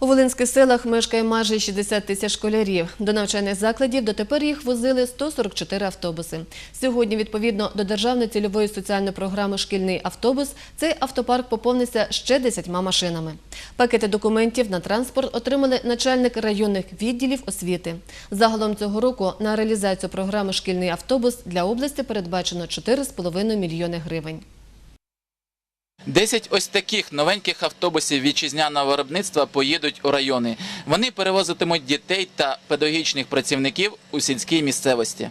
У Волинських селах мешкає майже 60 тисяч школярів. До навчальних закладів дотепер їх возили 144 автобуси. Сьогодні, відповідно до Державної цільової соціальної програми «Шкільний автобус», цей автопарк поповниться ще 10 машинами. Пакети документів на транспорт отримали начальник районних відділів освіти. Загалом цього року на реалізацію програми «Шкільний автобус» для області передбачено 4,5 мільйони гривень. Десять ось таких новеньких автобусів вітчизняного виробництва поїдуть у райони. Вони перевозитимуть дітей та педагогічних працівників у сільській місцевості.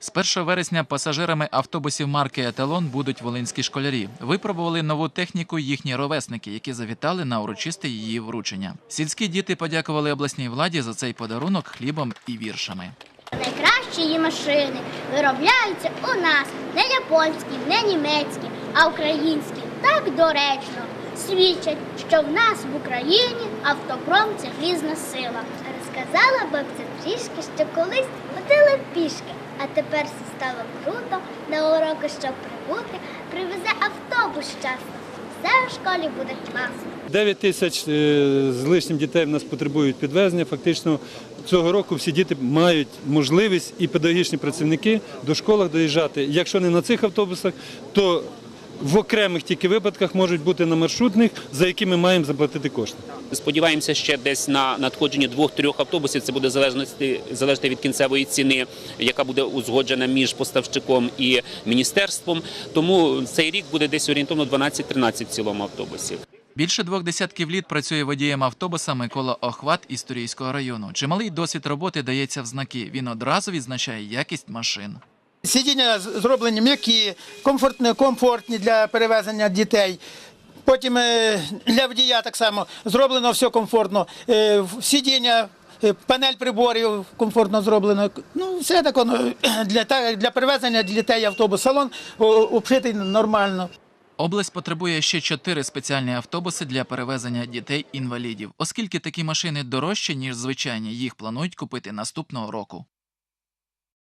З 1 вересня пасажирами автобусів марки Еталон будуть волинські школярі. Випробували нову техніку їхні ровесники, які завітали на урочисте її вручення. Сільські діти подякували обласній владі за цей подарунок хлібом і віршами. Найкращі її машини виробляються у нас не японські, не німецькі, а українські. Так доречно свідчать, що в нас в Україні автопром це грізна сила. Розказала бабця трішки, що колись ходили пішки, а тепер все стало круто. На уроки, щоб прибути, привезе автобус щасно. Все в школі буде класно. 9 тисяч е, з лишнім дітей в нас потребують підвезення. Фактично цього року всі діти мають можливість і педагогічні працівники до школах доїжджати. Якщо не на цих автобусах, то в окремих тільки випадках можуть бути на маршрутних, за які ми маємо заплатити кошти. Сподіваємося, ще десь на надходженні двох-трьох автобусів. Це буде залежності залежати від кінцевої ціни, яка буде узгоджена між поставщиком і міністерством. Тому цей рік буде десь орієнтовно 12-13 в цілому автобусів. Більше двох десятків літ працює водієм автобуса Микола Охват із Турійського району. Чималий досвід роботи дається в знаки. Він одразу відзначає якість машин. Сидіння зроблені м'які, комфортні, комфортні для перевезення дітей. Потім е, для водія так само зроблено все комфортно. Е, Сидіння, е, панель приборів комфортно зроблено. Ну, все так воно для, для перевезення дітей автобус. Салон обшитий нормально. Область потребує ще чотири спеціальні автобуси для перевезення дітей-інвалідів. Оскільки такі машини дорожчі, ніж звичайні, їх планують купити наступного року.